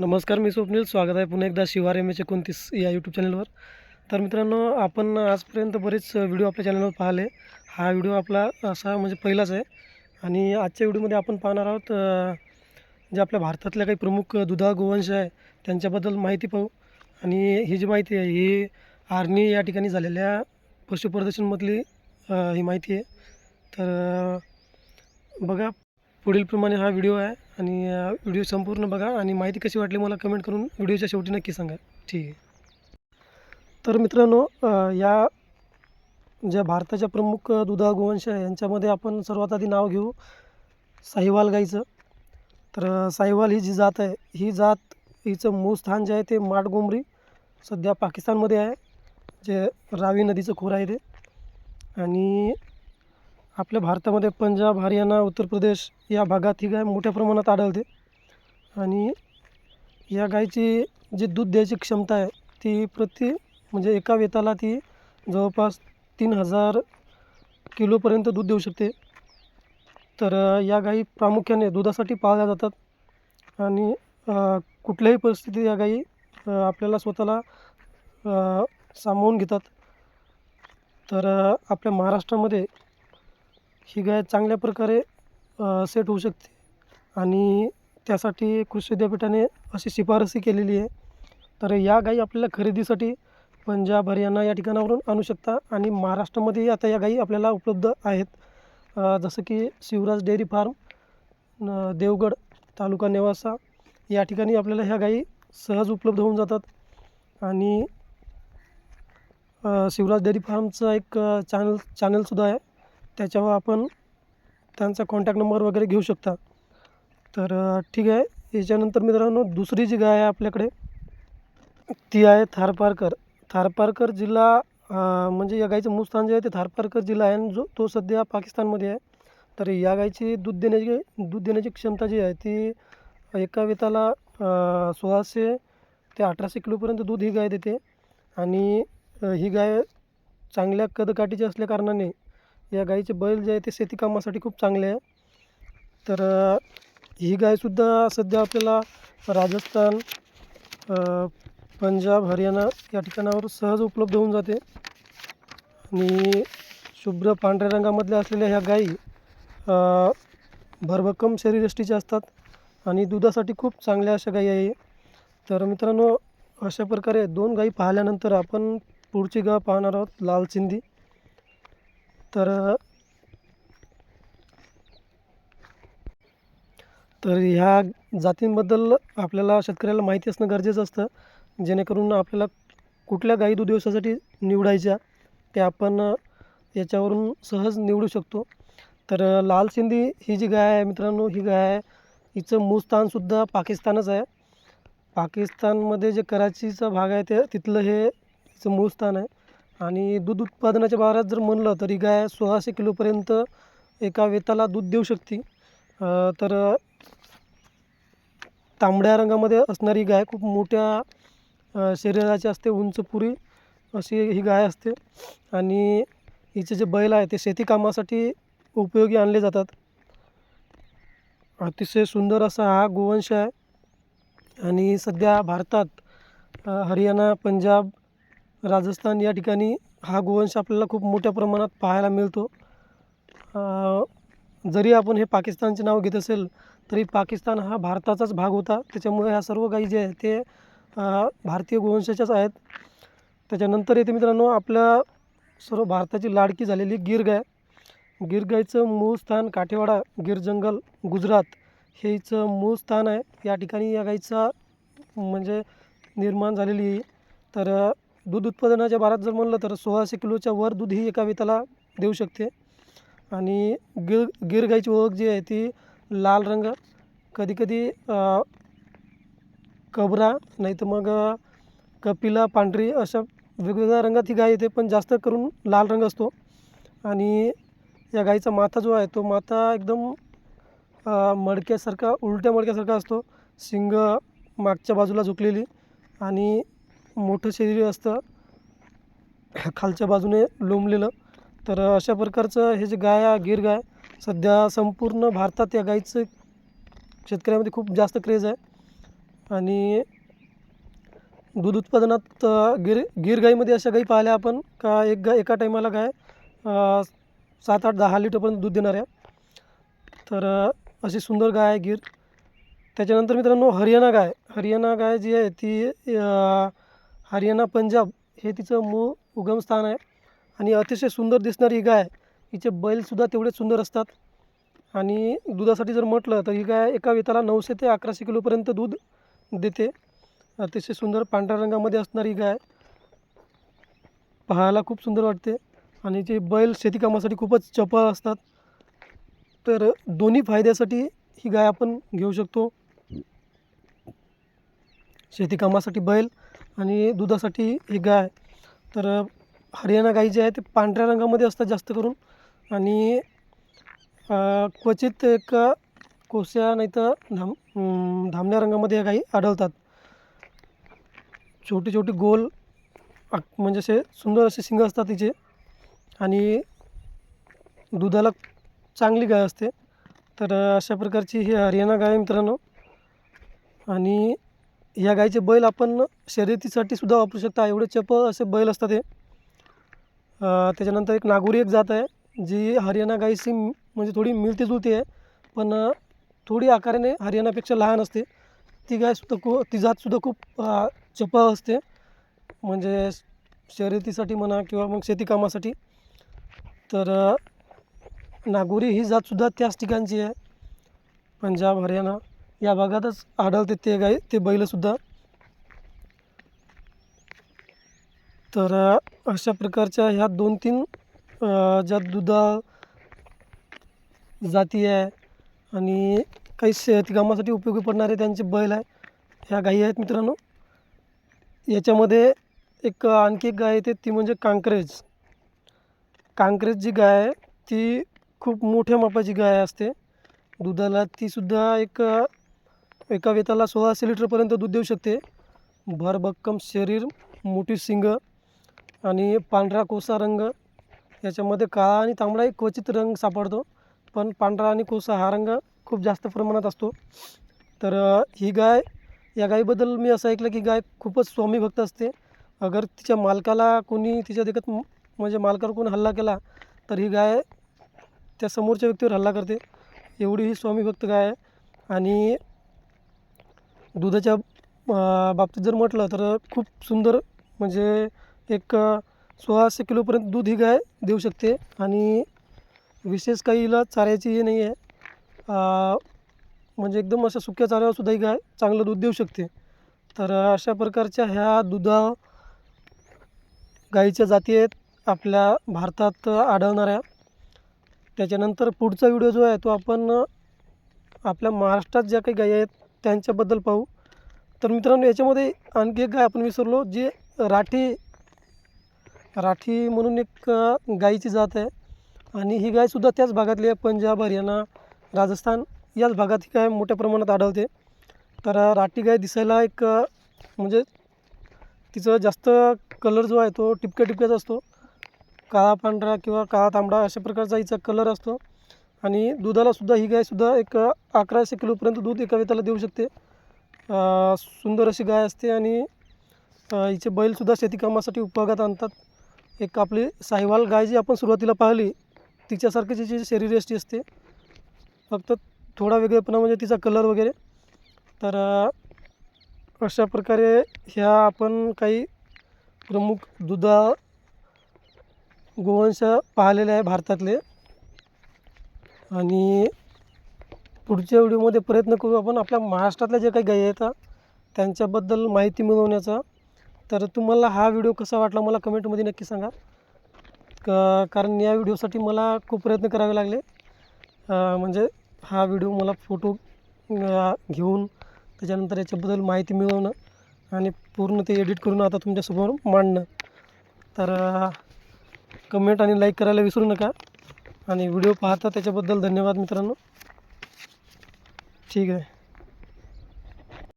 नमस्कार मी स्वप्नील. स्वागत आहे पुन्हा एकदा शिवार एम एच एकोणतीस या यूट्यूब चॅनलवर तर मित्रांनो आपण आजपर्यंत बरेच व्हिडिओ आपल्या चॅनलवर पाहिले. हा व्हिडिओ आपला असा म्हणजे पहिलाच आहे. आणि आजच्या व्हिडिओमध्ये आपण पाहणार आहोत जे आपल्या भारतातल्या काही प्रमुख दुधाळ गोवंश आहे त्यांच्याबद्दल माहिती पाहू. आणि ही जी माहिती आहे ही आर्नी या ठिकाणी झालेल्या पशुप्रदर्शनमधली ही माहिती आहे. तर बघा पुढीलप्रमाणे हा व्हिडिओ आहे. आणि व्हिडिओ संपूर्ण बघा आणि माहिती कशी वाटली मला कमेंट करून व्हिडिओच्या शेवटी नक्की सांगा. ठीक आहे. तर मित्रांनो या ज्या भारताच्या प्रमुख दुधा गोवंश आहे यांच्यामध्ये आपण सर्वात आधी नाव घेऊ. साहिवाल गाईचं. तर साहिवाल ही जी जात आहे ही जात हिचं मूळ स्थान जे आहे ते माटगोमरी सध्या पाकिस्तानमध्ये आहे जे रावी नदीचं खोरं आहे ते. आणि आपल्या भारतामध्ये पंजाब हरियाणा उत्तर प्रदेश या भागात ही गाय मोठ्या प्रमाणात आढळते. आणि या गायची जी दूध द्यायची क्षमता आहे ती प्रति म्हणजे एका वेताला ती जवळपास तीन हजार किलोपर्यंत दूध देऊ शकते. तर या गायी प्रामुख्याने दुधासाठी पाळल्या जातात. आणि कुठल्याही परिस्थितीत या गायी आपल्याला स्वतःला सामावून घेतात. तर आपल्या महाराष्ट्रामध्ये ही गाय चांगल्या प्रकारे सेट होऊ शकते. आणि त्यासाठी कृषी विद्यापीठाने अशी शिफारसही केलेली आहे. तर या गायी आपल्याला खरेदीसाठी पंजाब हरियाणा या ठिकाणावरून आणू शकता आणि महाराष्ट्रामध्येही आता या गाई आपल्याला उपलब्ध आहेत. जसं की शिवराज डेअरी फार्म देवगड तालुका नेवासा या ठिकाणी आपल्याला ह्या गाई सहज उपलब्ध होऊन जातात. आणि शिवराज डेअरी फार्मचा एक चॅनल चॅनलसुद्धा आहे. त्याच्यावर आपण त्यांचा कॉन्टॅक्ट नंबर वगैरे घेऊ शकता. तर ठीक आहे. याच्यानंतर मित्रांनो दुसरी जी गाय आहे आपल्याकडे ती आहे थारपारकर. थारपारकर जिल्हा म्हणजे या गायचं मूळ स्थान जे आहे ते थारपारकर जिल्हा आहे आणि जो तो सध्या पाकिस्तानमध्ये आहे. तर या गायची दूध देण्याची दूध देण्याची क्षमता जी आहे ती एका वेताला सोळाशे ते अठराशे किलोपर्यंत दूध ही गाय देते. आणि ही गाय चांगल्या कदकाठीची असल्याकारणाने या गाईचे बैल जे आहे ते शेती कामासाठी खूप चांगले आहे. तर ही गायसुद्धा सध्या आपल्याला राजस्थान पंजाब हरियाणा या ठिकाणावर सहज उपलब्ध होऊन जाते. आणि शुभ्र पांढऱ्या रंगामधल्या असलेल्या ह्या गायी भरभक्कम शरीरष्टीच्या असतात आणि दुधासाठी खूप चांगल्या अशा गायी आहे. तर मित्रांनो अशा प्रकारे दोन गायी पाहिल्यानंतर आपण पुढची गाव पाहणार आहोत लाल चिंदी तर तर ह्या जातींबद्दल आपल्याला शेतकऱ्याला माहिती असणं गरजेचं असतं. जेणेकरून आपल्याला कुठल्या गाई दूध व्यवसायासाठी निवडायच्या ते आपण याच्यावरून सहज निवडू शकतो. तर लाल सिंधी ही जी गाय आहे मित्रांनो ही गाय आहे. हिचं मूळ स्थानसुद्धा पाकिस्तानच आहे. पाकिस्तानमध्ये जे कराचीचा भाग आहे ते तिथलं हे हिचं मूळ स्थान आहे. आणि दूध उत्पादनाच्या बाजारात जर म्हणलं तर ही गाय सोळाशे किलोपर्यंत एका वेताला दूध देऊ शकते. तर तांबड्या रंगामध्ये असणारी गाय खूप मोठ्या शरीराची असते उंचपुरी अशी ही गाय असते. आणि हिचे जे बैल आहे ते शेती कामासाठी उपयोगी आणले जातात. अतिशय सुंदर असा हा गोवंश आहे. आणि सध्या भारतात हरियाणा पंजाब राजस्थान या ठिकाणी हा गोवंश आपल्याला खूप मोठ्या प्रमाणात पाहायला मिळतो. जरी आपण हे पाकिस्तानचे नाव घेत असेल तरी पाकिस्तान हा भारताचाच भाग होता. त्याच्यामुळे ह्या सर्व गायी जे आहेत ते भारतीय गोवंशाच्याच आहेत. त्याच्यानंतर येते मित्रांनो आपल्या सर्व भारताची लाडकी झालेली गिर गाय गिर गायचं मूळ स्थान काठेवाडा गिर जंगल गुजरात हे हिचं मूळ स्थान आहे. या ठिकाणी या गाईचा म्हणजे निर्माण झालेली तर दूध उत्पादनाच्या बारात जर म्हणलं तर सोळाशे किलोच्या वर दूध ही एका वेताला देऊ शकते. आणि गिर गिर गाईची ओळख जी आहे ती लाल रंग कधीकधी कबरा नाही तर मग कपिला पांढरी अशा वेगवेगळ्या रंगात ही गाय येते पण जास्त करून लाल रंग असतो. आणि या गाईचा माथा जो आहे तो माथा एकदम मडक्यासारखा उलट्या मडक्यासारखा असतो. शिंग मागच्या बाजूला झुकलेली आणि मोठं शरीर असतं. खालच्या बाजूने लोंबलेलं. तर अशा प्रकारचं हे जे गाय आहे गिर गाय सध्या संपूर्ण भारतात या गाईचं शेतकऱ्यामध्ये खूप जास्त क्रेज आहे. आणि दूध उत्पादनात गिर गिर गाईमध्ये अशा गाई पाहिल्या आपण का एक गाय एका टायमाला गाय सात आठ दहा लिटरपर्यंत दूध देणाऱ्या. तर अशी सुंदर गाय आहे गिर. त्याच्यानंतर मित्रांनो हरियाणा गाय. हरियाणा गाय जी आहे ती हरियाणा पंजाब हे तिचं मूळ उगमस्थान आहे. आणि अतिशय सुंदर दिसणारी ही गाय हिचे बैलसुद्धा तेवढेच सुंदर असतात. आणि दुधासाठी जर म्हटलं तर ही गाय एका वेताला नऊशे ते अकराशे किलोपर्यंत दूध देते. अतिशय सुंदर पांढऱ्या रंगामध्ये असणारी गाय पाहायला खूप सुंदर वाटते. आणि जे बैल शेतीकामासाठी खूपच चपळ असतात. तर दोन्ही फायद्यासाठी ही गाय आपण घेऊ शकतो. शेतीकामासाठी बैल आणि दुधासाठी ही गाय. तर हरियाणा गाई जे आहे ते पांढऱ्या रंगामध्ये असतात जास्त करून. आणि क्वचित एक कोस्या नाही तर धाम धामण्या रंगामध्ये या गाई आढळतात. छोटी छोटी गोल म्हणजे असे सुंदर असे शिंग असतात तिचे. आणि दुधाला चांगली गाय असते. तर अशा प्रकारची ही हरियाणा गाय मित्रांनो. आणि या गाईचे बैल आपण शर्यतीसाठी सुद्धा वापरू शकता. एवढे चपळ असे बैल असतात हे. त्याच्यानंतर एक नागोरी एक जात आहे जी हरियाणा गायची म्हणजे थोडी मिळती जुळती आहे पण थोडी आकाराने हरियाणापेक्षा लहान असते. ती गायसुद्धा खू ती जातसुद्धा खूप चप चपळ असते. म्हणजे शर्यतीसाठी म्हणा किंवा मग शेतीकामासाठी तर नागोरी ही जातसुद्धा त्याच ठिकाणची आहे. पंजाब हरियाणा. या भागातच आढळते ते गाय ते बैलसुद्धा तर अशा प्रकारच्या ह्या दोन तीन ज्या दुधा जाती आहे आणि काही शेतकामासाठी उपयोगी पडणारे त्यांचे बैल आहे ह्या गायी आहेत मित्रांनो. याच्यामध्ये एक आणखी एक गाय येते ती म्हणजे कांक्रेज. कांक्रेज जी गाय आहे ती खूप मोठ्या मापाची गाय असते. दुधाला तीसुद्धा एक एका वेताला सोळाशे लिटरपर्यंत दूध देऊ शकते. भरभक्कम शरीर मोठी शिंग आणि पांढरा कोसा रंग. याच्यामध्ये काळा आणि तांबडा एक क्वचित रंग सापडतो पण पांढरा आणि कोसा हा रंग खूप जास्त प्रमाणात असतो. तर ही गाय या गायीबद्दल मी असं ऐकलं की गाय खूपच स्वामीभक्त असते. अगर तिच्या मालकाला कोणी तिच्या देखत म्हणजे मालकावर कोणी हल्ला केला तर ही गाय त्या समोरच्या व्यक्तीवर हल्ला करते. एवढी ही स्वामीभक्त गाय आहे. आणि दुधाच्या बाबतीत जर म्हटलं तर खूप सुंदर म्हणजे एक सोळाशे किलोपर्यंत दूध ही गाय देऊ शकते. आणि विशेष काही हिला चाऱ्याची हे नाही आहे म्हणजे एकदम अशा सुक्या चाऱ्यावरसुद्धा ही गाय चांगलं दूध देऊ शकते. तर अशा प्रकारच्या ह्या दुधा गाईच्या जाती आहेत आपल्या भारतात आढळणाऱ्या. त्याच्यानंतर पुढचा व्हिडिओ जो आहे तो आपण आपल्या महाराष्ट्रात ज्या काही गायी आहेत त्यांच्याबद्दल पाहू. तर मित्रांनो याच्यामध्ये आणखी एक गाय आपण विसरलो जे राठी राठी म्हणून एक गायीची गाईची जात आहे. आणि ही गायसुद्धा त्याच भागातली आहे पंजाब हरियाणा राजस्थान याच भागात ही गाय मोठ्या प्रमाणात आढळते. तर राठी गाय दिसायला एक म्हणजे तिचं जास्त कलर जो आहे तो टिपक्या टिपक्याचा असतो. काळा पांढरा किंवा काळा तांबडा अशा प्रकारचा हिचा कलर असतो. आणि दुधालासुद्धा ही गायसुद्धा एक अकराशे किलोपर्यंत दूध एका वेताला देऊ शकते. सुंदर अशी गाय असते आणि हिचे बैलसुद्धा शेतीकामासाठी उपयोगात आणतात. एक आपली साहिवाल गाय जी आपण सुरुवातीला पाहिली तिच्यासारखीच हिची शरीरयष्टी असते. फक्त थोडा वेगळेपणा म्हणजे तिचा कलर वगैरे. तर अशा प्रकारे ह्या आपण काही प्रमुख दुधा गोवंश पाहिलेले आहे भारतातले. आणि पुढच्या व्हिडिओमध्ये प्रयत्न करू आपण आपल्या महाराष्ट्रातल्या जे काही गायी आहेत त्यांच्याबद्दल माहिती मिळवण्याचा. तर तुम्हाला हा व्हिडिओ कसा वाटला मला कमेंटमध्ये नक्की सांगा. क कारण या व्हिडिओसाठी मला खूप प्रयत्न करावे लागले. म्हणजे हा व्हिडिओ मला फोटो घेऊन त्याच्यानंतर याच्याबद्दल माहिती मिळवणं आणि पूर्ण ते एडिट करून आता तुमच्यासमोर मांडणं. तर कमेंट आणि लाईक करायला विसरू नका. आणि व्हिडिओ पाहता त्याच्याबद्दल धन्यवाद मित्रांनो. ठीक आहे.